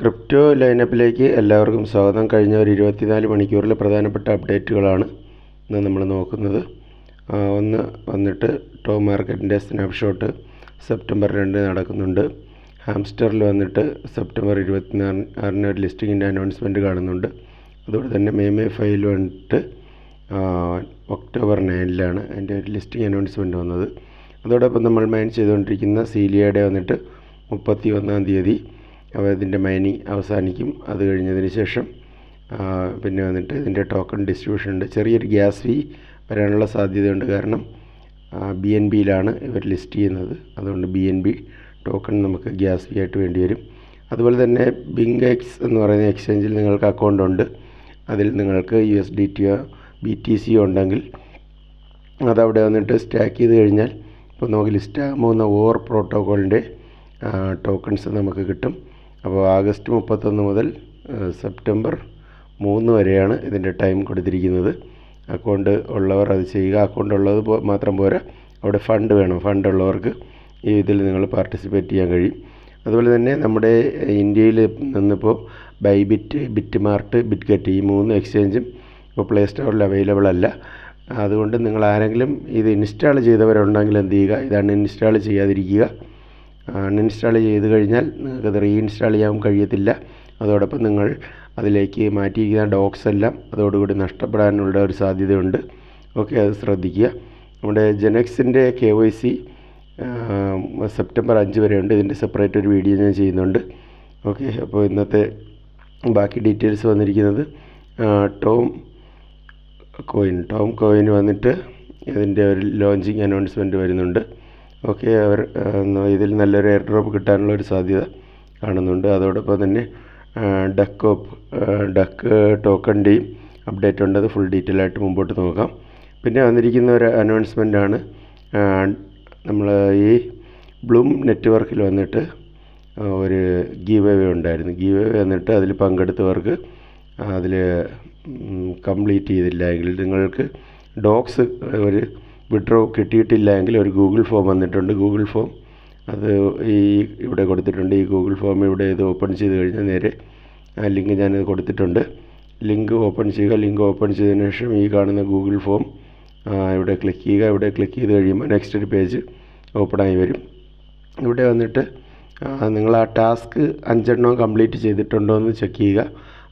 Crypto ലൈനപ്പിലേക്ക് എല്ലാവർക്കും സ്വാഗതം. കഴിഞ്ഞ ഒരു ഇരുപത്തിനാല് മണിക്കൂറിൽ പ്രധാനപ്പെട്ട അപ്ഡേറ്റുകളാണ് ഇന്ന് നമ്മൾ നോക്കുന്നത്. ഒന്ന് വന്നിട്ട് ടോ മാർക്കറ്റിന്റെ സ്നാപ്ഷോട്ട് സെപ്റ്റംബർ രണ്ട് നടക്കുന്നുണ്ട്. ഹാംസ്റ്ററിൽ വന്നിട്ട് സെപ്റ്റംബർ ഇരുപത്തിനാറിന് ഒരു ലിസ്റ്റിങ്ങിന്റെ അനൗൺസ്മെന്റ് കാണുന്നുണ്ട്. അതുപോലെ തന്നെ മേമേ ഫൈൽ വന്നിട്ട് ഒക്ടോബർ നയനിലാണ് അതിന്റെ ഒരു ലിസ്റ്റിംഗ് അനൗൺസ്മെന്റ് വന്നത്. അതോടൊപ്പം നമ്മൾ മൈൻ ചെയ്തുകൊണ്ടിരിക്കുന്ന സീലിയയുടെ വന്നിട്ട് മുപ്പത്തി ഒന്നാം തീയതി അപ്പോൾ ഇതിന്റെ മൈനിങ് അവസാനിക്കും. അത് കഴിഞ്ഞതിന് ശേഷം പിന്നെ വന്നിട്ട് ഇതിന്റെ ടോക്കൺ ഡിസ്ട്രിബ്യൂഷൻ ഉണ്ട്. ചെറിയൊരു ഗ്യാസ് ഫീ വരാനുള്ള സാധ്യതയുണ്ട്. കാരണം ബി എൻ ബിയിലാണ് ഇവർ ലിസ്റ്റ് ചെയ്യുന്നത്. അതുകൊണ്ട് ബി എൻ ബി ടോക്കൺ നമുക്ക് ഗ്യാസ് ഫീ ആയിട്ട് വേണ്ടി വരും. അതുപോലെ തന്നെ ബിങ് എക്സ് എന്ന് പറയുന്ന എക്സ്ചേഞ്ചിൽ നിങ്ങൾക്ക് അക്കൗണ്ട് ഉണ്ട്. അതിൽ നിങ്ങൾക്ക് യു എസ് ഡി ടിയോ ബി ടി സിയോ ഉണ്ടെങ്കിൽ അതവിടെ വന്നിട്ട് സ്റ്റാക്ക് ചെയ്ത് കഴിഞ്ഞാൽ ഇപ്പോൾ നമുക്ക് ലിസ്റ്റ് ആകാൻ പോകുന്ന ഓവർ പ്രോട്ടോക്കോളിന്റെ ടോക്കൺസ് നമുക്ക് കിട്ടും. അപ്പോൾ ആഗസ്റ്റ് മുപ്പത്തൊന്ന് മുതൽ സെപ്റ്റംബർ മൂന്ന് വരെയാണ് ഇതിന്റെ ടൈം കൊടുത്തിരിക്കുന്നത്. അക്കൗണ്ട് ഉള്ളവർ അത് ചെയ്യുക. അക്കൗണ്ട് ഉള്ളത് മാത്രം പോരാ. അവിടെ ഫണ്ട് വേണം. ഫണ്ട് ഉള്ളവർക്ക് ഈ ഇതിൽ നിങ്ങൾ പാർട്ടിസിപ്പേറ്റ് ചെയ്യാൻ കഴിയും. അതുപോലെ തന്നെ നമ്മുടെ ഇന്ത്യയിൽ നിന്നിപ്പോൾ ബൈബിറ്റ് ബിറ്റ് മാർട്ട് ബിറ്റ്ഗറ്റ് ഈ മൂന്ന് എക്സ്ചേഞ്ചും ഇപ്പോൾ പ്ലേ സ്റ്റോറിൽ അവൈലബിൾ അല്ല. അതുകൊണ്ട് നിങ്ങൾ ആരെങ്കിലും ഇത് ഇൻസ്റ്റാൾ ചെയ്തവരുണ്ടെങ്കിൽ എന്ത് ചെയ്യുക? ഇതാണ് ഇൻസ്റ്റാൾ ചെയ്യാതിരിക്കുക. അൺഇൻസ്റ്റാൾ ചെയ്ത് കഴിഞ്ഞാൽ നിങ്ങൾക്കത് റീഇൻസ്റ്റാൾ ചെയ്യാൻ കഴിയത്തില്ല. അതോടൊപ്പം നിങ്ങൾ അതിലേക്ക് മാറ്റിയിരിക്കുന്ന ഡോക്സ് എല്ലാം അതോടുകൂടി നഷ്ടപ്പെടാനുള്ള ഒരു സാധ്യതയുണ്ട്. ഓക്കെ അത് ശ്രദ്ധിക്കുക. നമ്മുടെ ജെനക്സിന്റെ കെ വൈ സി സെപ്റ്റംബർ അഞ്ച് വരെയുണ്ട് ഇതിന്റെ സെപ്പറേറ്റ് ഒരു വീഡിയോ ഞാൻ ചെയ്യുന്നുണ്ട്. ഓക്കെ അപ്പോൾ ഇന്നത്തെ ബാക്കി ഡീറ്റെയിൽസ് വന്നിരിക്കുന്നത് ടോം കോയിൻ. ടോം കോയിൻ വന്നിട്ട് ഇതിന്റെ ഒരു ലോഞ്ചിങ് അനൗൺസ്മെന്റ് വരുന്നുണ്ട്. ഓക്കെ അവർ ഇതിൽ നല്ലൊരു എയർ ഡ്രോപ്പ് കിട്ടാനുള്ള ഒരു സാധ്യത കാണുന്നുണ്ട്. അതോടൊപ്പം തന്നെ ഡക്ക് ഓപ്പ് ഡക്ക് ടോക്കണിന്റെയും അപ്ഡേറ്റ് ഉണ്ട്. അത് ഫുൾ ഡീറ്റെയിൽ ആയിട്ട് മുമ്പോട്ട് നോക്കാം. പിന്നെ വന്നിരിക്കുന്ന ഒരു അനൗൺസ്മെന്റ് ആണ് നമ്മൾ ഈ ബ്ലൂം നെറ്റ്വർക്കിൽ വന്നിട്ട് ഒരു ഗീവ് അവേ ഉണ്ടായിരുന്നു. ഗീവ് വന്നിട്ട് അതിൽ പങ്കെടുത്തവർക്ക് അതിൽ കംപ്ലീറ്റ് ചെയ്തില്ല. എങ്കിൽ നിങ്ങൾക്ക് ഡോക്സ് ഒരു വിഡ്രോ കിട്ടിയിട്ടില്ല എങ്കിൽ ഒരു ഗൂഗിൾ ഫോം വന്നിട്ടുണ്ട്. ഗൂഗിൾ ഫോം അത് ഈ ഇവിടെ കൊടുത്തിട്ടുണ്ട്. ഈ ഗൂഗിൾ ഫോം ഇവിടെ ഇത് ഓപ്പൺ ചെയ്ത് കഴിഞ്ഞാൽ നേരെ ആ ലിങ്ക് ഞാനത് കൊടുത്തിട്ടുണ്ട്. ലിങ്ക് ഓപ്പൺ ചെയ്യുക. ലിങ്ക് ഓപ്പൺ ചെയ്തതിന് ശേഷം ഈ കാണുന്ന ഗൂഗിൾ ഫോം ഇവിടെ ക്ലിക്ക് ചെയ്യുക. ഇവിടെ ക്ലിക്ക് ചെയ്ത് കഴിയുമ്പോൾ നെക്സ്റ്റ് ഒരു പേജ് ആയി വരും. ഇവിടെ വന്നിട്ട് നിങ്ങൾ ആ ടാസ്ക് അഞ്ചെണ്ണം കംപ്ലീറ്റ് ചെയ്തിട്ടുണ്ടോ എന്ന് ചെക്ക് ചെയ്യുക.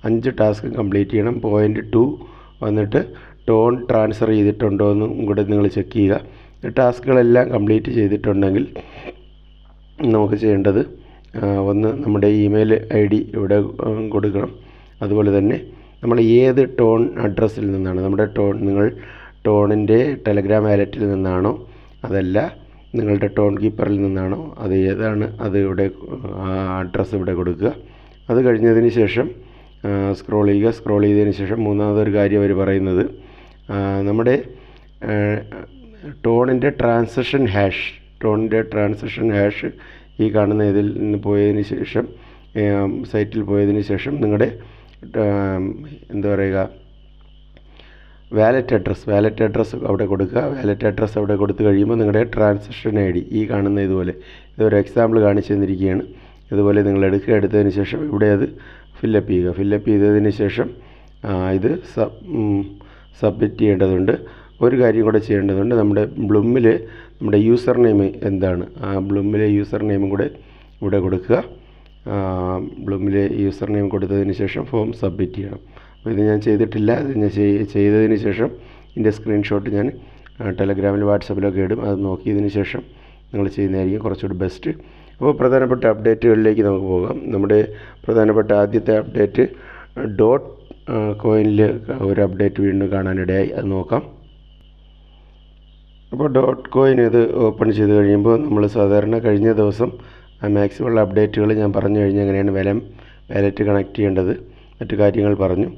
അഞ്ച് ടാസ്ക് കംപ്ലീറ്റ് ചെയ്യണം. പോയിന്റ് ടു വന്നിട്ട് ടോൺ ട്രാൻസ്ഫർ ചെയ്തിട്ടുണ്ടോ എന്നും കൂടെ നിങ്ങൾ ചെക്ക് ചെയ്യുക. ടാസ്കുകളെല്ലാം കംപ്ലീറ്റ് ചെയ്തിട്ടുണ്ടെങ്കിൽ നമുക്ക് ചെയ്യേണ്ടത് ഒന്ന് നമ്മുടെ ഇമെയിൽ ഐ ഡി ഇവിടെ കൊടുക്കണം. അതുപോലെ തന്നെ നമ്മൾ ഏത് ടോൺ അഡ്രസ്സിൽ നിന്നാണ് നമ്മുടെ ടോൺ നിങ്ങൾ ടോണിന്റെ ടെലഗ്രാം വാലറ്റിൽ നിന്നാണോ അതല്ല നിങ്ങളുടെ ടോൺ കീപ്പറിൽ നിന്നാണോ അത് ഏതാണ് അത് ഇവിടെ അഡ്രസ്സ് ഇവിടെ കൊടുക്കുക. അത് കഴിഞ്ഞതിന് ശേഷം സ്ക്രോൾ ചെയ്യുക. സ്ക്രോൾ ചെയ്തതിന് ശേഷം മൂന്നാമതൊരു കാര്യം അവർ പറയുന്നത് നമ്മുടെ ടോണിന്റെ ട്രാൻസിഷൻ ഹാഷ് ടോണിന്റെ ട്രാൻസിഷൻ ഹാഷ് ഈ കാണുന്ന ഇതിൽ നിന്ന് പോയതിന് ശേഷം സൈറ്റിൽ പോയതിന് ശേഷം നിങ്ങളുടെ എന്താ പറയുക വാലറ്റ് അഡ്രസ്സ് വാലറ്റ് അഡ്രസ്സ് അവിടെ കൊടുക്കുക. വാലറ്റ് അഡ്രസ്സ് അവിടെ കൊടുത്തു കഴിയുമ്പോൾ നിങ്ങളുടെ ട്രാൻസാക്ഷൻ ഐ ഡി ഈ കാണുന്ന ഇതുപോലെ ഇതൊരു എക്സാമ്പിൾ കാണിച്ചു തന്നിരിക്കുകയാണ്. ഇതുപോലെ നിങ്ങൾ എടുക്കുക. എടുത്തതിന് ശേഷം ഇവിടെ അത് ഫില്ലപ്പ് ചെയ്യുക. ഫില്ലപ്പ് ചെയ്തതിന് ശേഷം ഇത് സബ്മിറ്റ് ചെയ്യേണ്ടതുണ്ട്. ഒരു കാര്യം കൂടെ ചെയ്യേണ്ടതുണ്ട്. നമ്മുടെ ബ്ലൂമിൽ നമ്മുടെ യൂസർ നെയിം എന്താണ്? ആ ബ്ലൂമിലെ യൂസർ നെയിമും കൂടെ ഇവിടെ കൊടുക്കുക. ബ്ലൂമിലെ യൂസർ നെയിം കൊടുത്തതിന് ശേഷം ഫോം സബ്മിറ്റ് ചെയ്യണം. അപ്പോൾ ഇത് ഞാൻ ചെയ്തിട്ടില്ല. ഇത് ഞാൻ ചെയ്- ചെയ്തതിന് ശേഷം ഇതിന്റെ സ്ക്രീൻഷോട്ട് ഞാൻ ടെലഗ്രാമിൽ വാട്സപ്പിലൊക്കെ ഇടും. അത് നോക്കിയതിന് ശേഷം നിങ്ങൾ ചെയ്യുന്നതായിരിക്കും കുറച്ചുകൂടി ബെസ്റ്റ് അപ്പോൾ പ്രധാനപ്പെട്ട അപ്ഡേറ്റുകളിലേക്ക് നമുക്ക് പോകാം. നമ്മുടെ പ്രധാനപ്പെട്ട ആദ്യത്തെ അപ്ഡേറ്റ് ഡോട്ട് കോയിനിൽ ഒരു അപ്ഡേറ്റ് വീണ്ടും കാണാനിടയായി. അത് നോക്കാം. അപ്പോൾ ഡോട്ട് കോയിൻ ഇത് ഓപ്പൺ ചെയ്ത് കഴിയുമ്പോൾ നമ്മൾ സാധാരണ കഴിഞ്ഞ ദിവസം മാക്സിമം അപ്ഡേറ്റുകൾ ഞാൻ പറഞ്ഞു കഴിഞ്ഞ് എങ്ങനെയാണ് വില വാലറ്റ് കണക്ട് ചെയ്യേണ്ടത് മറ്റു കാര്യങ്ങൾ പറഞ്ഞു.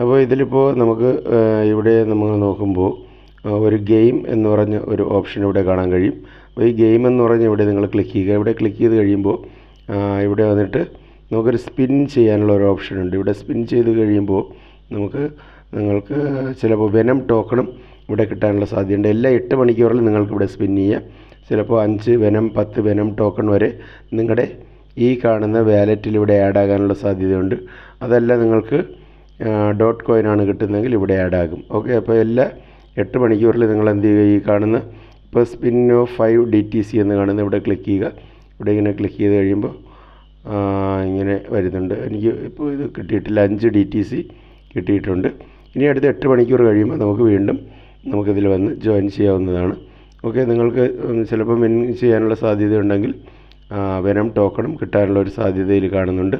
അപ്പോൾ ഇതിലിപ്പോൾ നമുക്ക് ഇവിടെ നമ്മൾ നോക്കുമ്പോൾ ഒരു ഗെയിം എന്ന് പറഞ്ഞ ഒരു ഓപ്ഷൻ ഇവിടെ കാണാൻ കഴിയും. അപ്പോൾ ഈ ഗെയിം എന്ന് പറഞ്ഞ് ഇവിടെ നിങ്ങൾ ക്ലിക്ക് ചെയ്യുക. ഇവിടെ ക്ലിക്ക് ചെയ്ത് കഴിയുമ്പോൾ ഇവിടെ വന്നിട്ട് നമുക്കൊരു സ്പിൻ ചെയ്യാനുള്ള ഒരു ഓപ്ഷൻ ഉണ്ട്. ഇവിടെ സ്പിൻ ചെയ്ത് കഴിയുമ്പോൾ നമുക്ക് നിങ്ങൾക്ക് ചിലപ്പോൾ വെനം ടോക്കണും ഇവിടെ കിട്ടാനുള്ള സാധ്യതയുണ്ട്. എല്ലാ എട്ട് മണിക്കൂറിലും നിങ്ങൾക്ക് ഇവിടെ സ്പിൻ ചെയ്യാം. ചിലപ്പോൾ അഞ്ച് വെനം പത്ത് വെനം ടോക്കൺ വരെ നിങ്ങളുടെ ഈ കാണുന്ന വാലറ്റിൽ ഇവിടെ ആഡ് ആകാനുള്ള സാധ്യതയുണ്ട്. അതല്ല നിങ്ങൾക്ക് ഡോട്ട് കോയിനാണ് കിട്ടുന്നതെങ്കിൽ ഇവിടെ ആഡ് ആകും. ഓക്കെ അപ്പോൾ എല്ലാ എട്ട് മണിക്കൂറിൽ നിങ്ങൾ എന്ത് ചെയ്യുക? ഈ കാണുന്ന ഇപ്പോൾ spin of five D T C എന്ന് കാണുന്ന ഇവിടെ ക്ലിക്ക് ചെയ്യുക. ഇവിടെ ഇങ്ങനെ ക്ലിക്ക് ചെയ്ത് കഴിയുമ്പോൾ ഇങ്ങനെ വരുന്നുണ്ട്. എനിക്ക് ഇപ്പോൾ ഇത് കിട്ടിയിട്ടില്ല അഞ്ച് ഡി ടി സി കിട്ടിയിട്ടുണ്ട്. ഇനി അടുത്ത എട്ട് മണിക്കൂർ കഴിയുമ്പോൾ നമുക്ക് വീണ്ടും നമുക്കിതിൽ വന്ന് ജോയിൻ ചെയ്യാവുന്നതാണ്. ഓക്കെ നിങ്ങൾക്ക് ചിലപ്പോൾ വിൻ ചെയ്യാനുള്ള സാധ്യതയുണ്ടെങ്കിൽ വരം ടോക്കണും കിട്ടാനുള്ള ഒരു സാധ്യതയിൽ കാണുന്നുണ്ട്.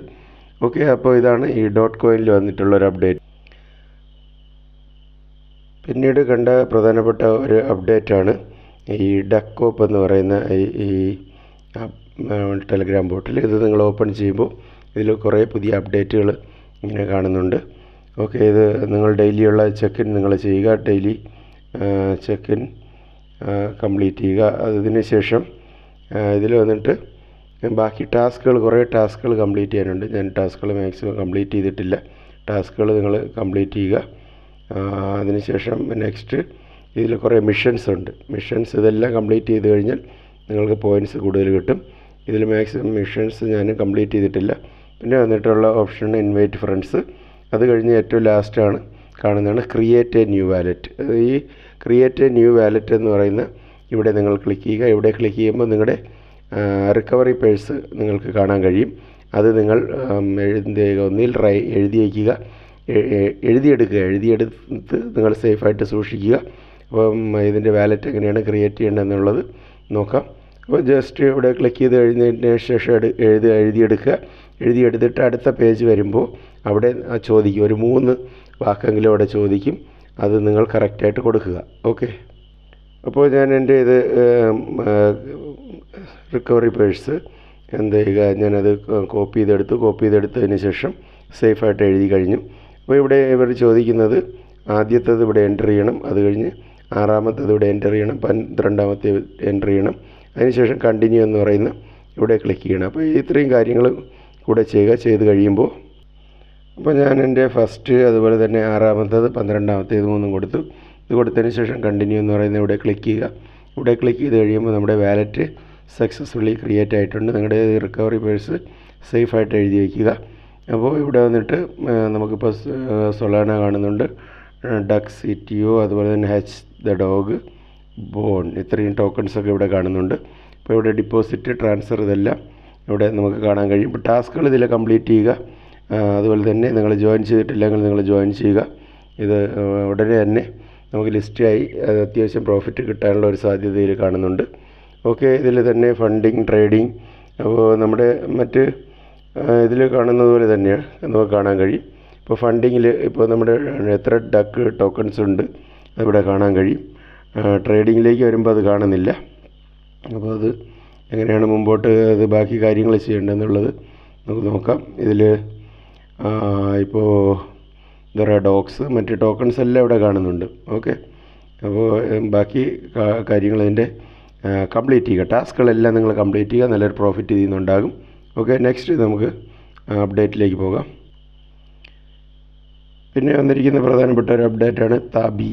ഓക്കെ അപ്പോൾ ഇതാണ് ഈ ഡോട്ട് കോയിനിൽ വന്നിട്ടുള്ള ഒരു അപ്ഡേറ്റ് പിന്നീട് കണ്ട പ്രധാനപ്പെട്ട ഒരു അപ്ഡേറ്റാണ് ഈ ഡക്കോപ്പ് എന്ന് പറയുന്ന ഈ ടെലഗ്രാം ബോട്ടിൽ ഇത് നിങ്ങൾ ഓപ്പൺ ചെയ്യുമ്പോൾ ഇതിൽ കുറേ പുതിയ അപ്ഡേറ്റുകൾ ഇങ്ങനെ കാണുന്നുണ്ട്. ഓക്കെ ഇത് നിങ്ങൾ ഡെയിലിയുള്ള ചെക്ക് ഇൻ നിങ്ങൾ ചെയ്യുക. ഡെയിലി ചെക്ക് ഇൻ കംപ്ലീറ്റ് ചെയ്യുക. അതിന് ശേഷം ഇതിൽ വന്നിട്ട് ബാക്കി ടാസ്കുകൾ കുറേ ടാസ്കുകൾ കംപ്ലീറ്റ് ചെയ്യാനുണ്ട്. ഞാൻ ടാസ്കുകൾ മാക്സിമം കംപ്ലീറ്റ് ചെയ്തിട്ടില്ല. ടാസ്കുകൾ നിങ്ങൾ കംപ്ലീറ്റ് ചെയ്യുക. അതിനുശേഷം നെക്സ്റ്റ് ഇതിൽ കുറേ മിഷൻസ് ഉണ്ട്. മിഷൻസ് ഇതെല്ലാം കംപ്ലീറ്റ് ചെയ്ത് കഴിഞ്ഞാൽ നിങ്ങൾക്ക് പോയിന്റ്സ് കൂടുതൽ കിട്ടും. ഇതിൽ മാക്സിമം മിഷൻസ് ഞാൻ കംപ്ലീറ്റ് ചെയ്തിട്ടില്ല. പിന്നെ വന്നിട്ടുള്ള ഓപ്ഷൻ ഇൻവൈറ്റ് ഫ്രണ്ട്സ്. അത് കഴിഞ്ഞ് ഏറ്റവും ലാസ്റ്റാണ് കാണുന്നതാണ് ക്രിയേറ്റ് എ ന്യൂ വാലറ്റ് ഈ ക്രിയേറ്റ് എ ന്യൂ വാലറ്റ് എന്ന് പറയുന്ന ഇവിടെ നിങ്ങൾ ക്ലിക്ക് ചെയ്യുക. ഇവിടെ ക്ലിക്ക് ചെയ്യുമ്പോൾ നിങ്ങളുടെ റിക്കവറി പേഴ്സ് നിങ്ങൾക്ക് കാണാൻ കഴിയും. അത് നിങ്ങൾ ആം, എന്ത് ചെയ്യുക ഒന്നിൽ റൈ എഴുതി വയ്ക്കുക. എഴുതിയെടുക്കുക. എഴുതിയെടുത്ത് നിങ്ങൾ സേഫായിട്ട് സൂക്ഷിക്കുക. അപ്പം ഇതിന്റെ വാലറ്റ് എങ്ങനെയാണ് ക്രിയേറ്റ് ചെയ്യേണ്ടതെന്നുള്ളത് നോക്കാം. അപ്പോൾ ജസ്റ്റ് ഇവിടെ ക്ലിക്ക് ചെയ്ത് കഴിഞ്ഞതിന് ശേഷം എഴുതി എഴുതിയെടുക്കുക. എഴുതിയെടുത്തിട്ട് അടുത്ത പേജ് വരുമ്പോൾ അവിടെ ചോദിക്കും. ഒരു മൂന്ന് വാക്കെങ്കിലും അവിടെ ചോദിക്കും. അത് നിങ്ങൾ കറക്റ്റായിട്ട് കൊടുക്കുക. ഓക്കെ അപ്പോൾ ഞാൻ എന്റെ ഇത് റിക്കവറി പേഴ്സ് എന്ത് ചെയ്യുക? ഞാനത് കോപ്പി ചെയ്തെടുത്തു. കോപ്പി ചെയ്തെടുത്തതിന് ശേഷം സേഫായിട്ട് എഴുതി കഴിഞ്ഞു. അപ്പോൾ ഇവിടെ ഇവർ ചോദിക്കുന്നത് ആദ്യത്തേത് ഇവിടെ എന്റർ ചെയ്യണം. അത് കഴിഞ്ഞ് ആറാമത്തേത് ഇവിടെ എന്റർ ചെയ്യണം. പന്ത്രണ്ടാമത്തെ എന്റർ ചെയ്യണം. അതിനുശേഷം കണ്ടിന്യൂ എന്ന് പറയുന്ന ഇവിടെ ക്ലിക്ക് ചെയ്യണം. അപ്പോൾ ഇത്രയും കാര്യങ്ങൾ കൂടെ ചെയ്യുക ചെയ്ത് കഴിയുമ്പോൾ അപ്പോൾ ഞാൻ എന്റെ ഫസ്റ്റ് അതുപോലെ തന്നെ ആറാമത്തേത് പന്ത്രണ്ടാമത്തേത് മൂന്നും കൊടുത്തു. ഇത് കൊടുത്തതിന് ശേഷം കണ്ടിന്യൂ എന്ന് പറയുന്ന ഇവിടെ ക്ലിക്ക് ചെയ്യുക. ഇവിടെ ക്ലിക്ക് ചെയ്ത് കഴിയുമ്പോൾ നമ്മുടെ വാലറ്റ് സക്സസ്ഫുള്ളി ക്രിയേറ്റ് ആയിട്ടുണ്ട്. നിങ്ങളുടെ റിക്കവറി പേഴ്സ് സേഫായിട്ട് എഴുതി വയ്ക്കുക. അപ്പോൾ ഇവിടെ വന്നിട്ട് നമുക്കിപ്പോൾ സൊലാന കാണുന്നുണ്ട്. ഡക്സ് ഒ അതുപോലെ തന്നെ ഹെച്ച് ദ ഡോഗ് ബോൺ ഇത്രയും ടോക്കൺസ് ഒക്കെ ഇവിടെ കാണുന്നുണ്ട്. ഇപ്പോൾ ഇവിടെ ഡിപ്പോസിറ്റ് ട്രാൻസ്ഫർ ഇതെല്ലാം ഇവിടെ നമുക്ക് കാണാൻ കഴിയും. ഇപ്പോൾ ടാസ്കുകൾ ഇതിൽ കംപ്ലീറ്റ് ചെയ്യുക. അതുപോലെ തന്നെ നിങ്ങൾ ജോയിൻ ചെയ്തിട്ടില്ലെങ്കിൽ നിങ്ങൾ ജോയിൻ ചെയ്യുക. ഇത് ഉടനെ തന്നെ നമുക്ക് ലിസ്റ്റായി അത് അത്യാവശ്യം പ്രോഫിറ്റ് കിട്ടാനുള്ള ഒരു സാധ്യതയിൽ കാണുന്നുണ്ട്. ഓക്കെ ഇതിൽ തന്നെ ഫണ്ടിങ് ട്രേഡിങ് അപ്പോൾ നമ്മുടെ മറ്റ് ഇതിൽ കാണുന്നത് പോലെ തന്നെയാണ് നമുക്ക് കാണാൻ കഴിയും. ഇപ്പോൾ ഫണ്ടിങ്ങിൽ ഇപ്പോൾ നമ്മുടെ എത്ര ഡക്ക് ടോക്കൺസ് ഉണ്ട് അതിവിടെ കാണാൻ കഴിയും. ട്രേഡിങ്ങിലേക്ക് വരുമ്പോൾ അത് കാണുന്നില്ല. അപ്പോൾ അത് എങ്ങനെയാണ് മുമ്പോട്ട് അത് ബാക്കി കാര്യങ്ങൾ ചെയ്യേണ്ടതെന്നുള്ളത് നമുക്ക് നോക്കാം. ഇതിൽ ഇപ്പോൾ എന്താ ഡോഗ്സ് മറ്റ് ടോക്കൺസ് എല്ലാം ഇവിടെ കാണുന്നുണ്ട്. ഓക്കെ അപ്പോൾ ബാക്കി കാര്യങ്ങൾ അതിന്റെ കംപ്ലീറ്റ് ചെയ്യുക. ടാസ്കുകളെല്ലാം നിങ്ങൾ കംപ്ലീറ്റ് ചെയ്യുക. നല്ലൊരു പ്രോഫിറ്റ് ചെയ്യുന്നുണ്ടാകും ഓക്കെ നെക്സ്റ്റ് നമുക്ക് അപ്ഡേറ്റിലേക്ക് പോകാം. പിന്നെ വന്നിരിക്കുന്ന പ്രധാനപ്പെട്ട ഒരു അപ്ഡേറ്റാണ് താബി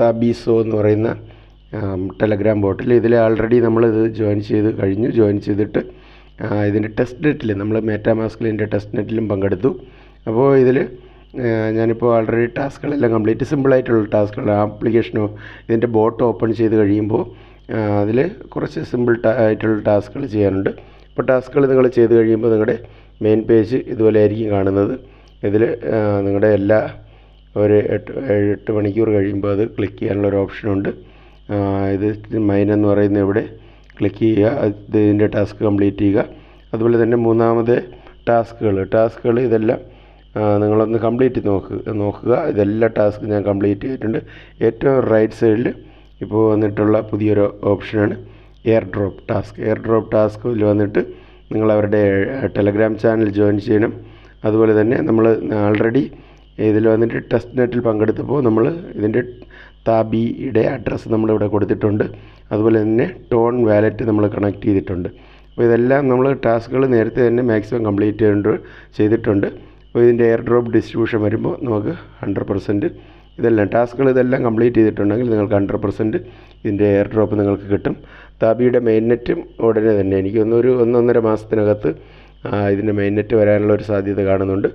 താബീസോ എന്ന് പറയുന്ന ടെലഗ്രാം ബോട്ടിൽ. ഇതിൽ ആൾറെഡി നമ്മളിത് ജോയിൻ ചെയ്ത് കഴിഞ്ഞു. ജോയിൻ ചെയ്തിട്ട് ഇതിന്റെ ടെസ്റ്റ് നെറ്റിൽ നമ്മൾ മെറ്റാമാസ്കിലിന്റെ ടെസ്റ്റ് നെറ്റിലും പങ്കെടുത്തു. അപ്പോൾ ഇതിൽ ഞാനിപ്പോൾ ആൾറെഡി ടാസ്കുകളെല്ലാം കംപ്ലീറ്റ് സിമ്പിളായിട്ടുള്ള ടാസ്കുകൾ ആപ്ലിക്കേഷനോ ഇതിന്റെ ബോട്ട് ഓപ്പൺ ചെയ്ത് കഴിയുമ്പോൾ അതിൽ കുറച്ച് സിമ്പിൾ ആയിട്ടുള്ള ടാസ്കുകൾ ചെയ്യാനുണ്ട്. അപ്പോൾ ടാസ്കുകൾ നിങ്ങൾ ചെയ്ത് കഴിയുമ്പോൾ നിങ്ങളുടെ മെയിൻ പേജ് ഇതുപോലെ ആയിരിക്കും കാണുന്നത്. ഇതിൽ നിങ്ങളുടെ എല്ലാ ഒരു എട്ട് എട്ട് മണിക്കൂർ കഴിയുമ്പോൾ അത് ക്ലിക്ക് ചെയ്യാനുള്ള ഒരു ഓപ്ഷൻ ഉണ്ട്. ഇത് മൈൻ എന്ന് പറയുന്ന ഇവിടെ ക്ലിക്ക് ചെയ്യുക. ഇതിന്റെ ടാസ്ക് കംപ്ലീറ്റ് ചെയ്യുക. അതുപോലെ തന്നെ മൂന്നാമത് ടാസ്കുകൾ ടാസ്കുകൾ ഇതെല്ലാം നിങ്ങളൊന്ന് കംപ്ലീറ്റ് നോക്കുക നോക്കുക. ഇതെല്ലാ ടാസ്ക് ഞാൻ കംപ്ലീറ്റ് ചെയ്തിട്ടുണ്ട്. ഏറ്റവും റൈറ്റ് സൈഡിൽ ഇപ്പോൾ വന്നിട്ടുള്ള പുതിയൊരു ഓപ്ഷനാണ് airdrop task airdrop ടാസ്കിൽ വന്നിട്ട് നിങ്ങൾ അവരുടെ ടെലഗ്രാം ചാനൽ ജോയിൻ ചെയ്യണം. അതുപോലെ തന്നെ നമ്മൾ ആൾറെഡി ഇതിൽ വന്നിട്ട് ടെസ്റ്റ് നെറ്റിൽ പങ്കെടുത്തപ്പോൾ നമ്മൾ ഇതിന്റെ താബിയുടെ അഡ്രസ്സ് നമ്മളിവിടെ കൊടുത്തിട്ടുണ്ട്. അതുപോലെ തന്നെ ടോൺ വാലറ്റ് നമ്മൾ കണക്ട് ചെയ്തിട്ടുണ്ട്. അപ്പോൾ ഇതെല്ലാം നമ്മൾ ടാസ്കുകൾ നേരത്തെ തന്നെ മാക്സിമം കംപ്ലീറ്റ് ചെയ്തിട്ടുണ്ട് ചെയ്തിട്ടുണ്ട്. അപ്പോൾ ഇതിന്റെ എയർ ഡ്രോപ്പ് ഡിസ്ട്രിബ്യൂഷൻ വരുമ്പോൾ നമുക്ക് ഹൺഡ്രഡ് പെർസെന്റ് ഇതെല്ലാം ടാസ്കുകൾ ഇതെല്ലാം കംപ്ലീറ്റ് ചെയ്തിട്ടുണ്ടെങ്കിൽ നിങ്ങൾക്ക് ഹൺഡ്രഡ് പെർസെന്റ് ഇതിന്റെ എയർ ഡ്രോപ്പ് നിങ്ങൾക്ക് കിട്ടും. താബിയുടെ മെയിൻ നെറ്റും ഉടനെ തന്നെ എനിക്ക് ഒന്നൊരു ഒന്നൊന്നര മാസത്തിനകത്ത് ഇതിന്റെ മെയിൻ നെറ്റ് വരാനുള്ള ഒരു സാധ്യത കാണുന്നുണ്ട്.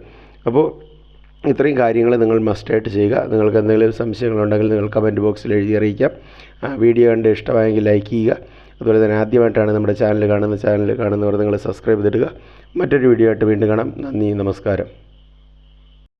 അപ്പോൾ ഇത്രയും കാര്യങ്ങൾ നിങ്ങൾ മസ്റ്റായിട്ട് ചെയ്യുക. നിങ്ങൾക്ക് എന്തെങ്കിലും സംശയങ്ങളുണ്ടെങ്കിൽ നിങ്ങൾ കമന്റ് ബോക്സിൽ എഴുതി അറിയിക്കാം. വീഡിയോ കണ്ട് ഇഷ്ടമായെങ്കിൽ ലൈക്ക് ചെയ്യുക. അതുപോലെ തന്നെ ആദ്യമായിട്ടാണ് നമ്മുടെ ചാനൽ കാണുന്ന ചാനൽ കാണുന്നവർ നിങ്ങൾ സബ്സ്ക്രൈബ് ചെയ്തിടുക. മറ്റൊരു വീഡിയോ ആയിട്ട് വീണ്ടും കാണാം. നന്ദി നമസ്കാരം.